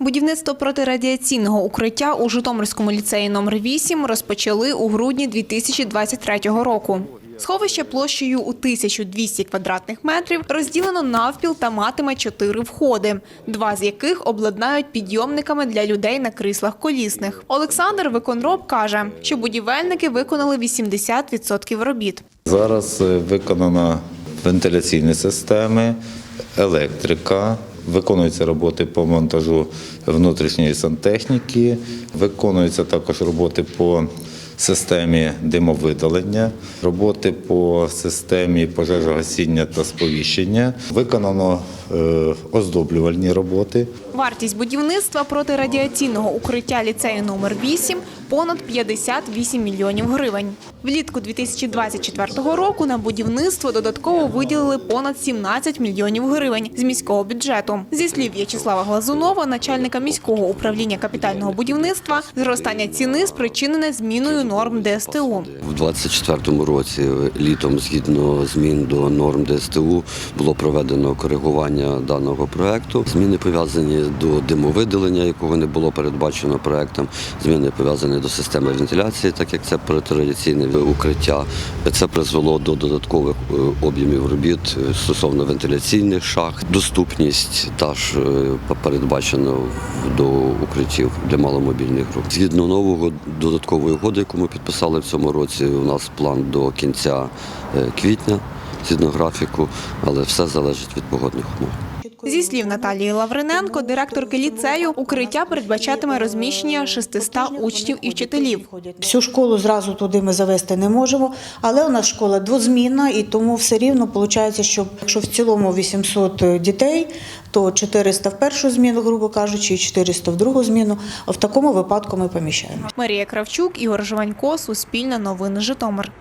Будівництво протирадіаційного укриття у Житомирському ліцеї номер 8 розпочали у грудні 2023 року. Сховище площею у 1200 квадратних метрів розділено навпіл та матиме чотири входи, два з яких обладнають підйомниками для людей на кріслах колісних. Олександр Виконроб каже, що будівельники виконали 80% робіт. Зараз е, виконано вентиляційні системи, електрика, виконуються роботи по монтажу внутрішньої сантехніки, виконуються також роботи по системі димовидалення, роботи по системі пожежогасіння та сповіщення. Виконано е, оздоблювальні роботи. Вартість будівництва протирадіаційного укриття ліцею номер 8 понад 58 мільйонів гривень. Влітку 2024 року на будівництво додатково виділили понад 17 мільйонів гривень з міського бюджету. Зі слів В'ячеслава Глазунова, начальника міського управління капітального будівництва, зростання ціни спричинене зміною норм ДСТУ. У 24-му році літом, згідно змін до норм ДСТУ, було проведено коригування даного проекту. Зміни пов'язані до димовидалення, якого не було передбачено проектом. Зміни пов'язані до системи вентиляції, так як це протирадіаційне укриття. Це призвело до додаткових е, об'ємів робіт е, стосовно вентиляційних шахт. Доступність теж е, передбачена до укриттів для маломобільних груп. Згідно нового додаткової угоди, яку ми підписали в цьому році, у нас план до кінця е, квітня, згідно графіку, але все залежить від погодних умов. Зі слів Наталії Лавриненко, директорки ліцею, укриття передбачатиме розміщення 600 учнів і вчителів. Всю школу зразу туди ми завести не можемо, але у нас школа двозмінна, і тому все рівно виходить, що якщо в цілому 800 дітей, то 400 в першу зміну, грубо кажучи, і 400 в другу зміну. В такому випадку ми поміщаємо. Марія Кравчук, Ігор Жванько, Суспільне новини Житомир.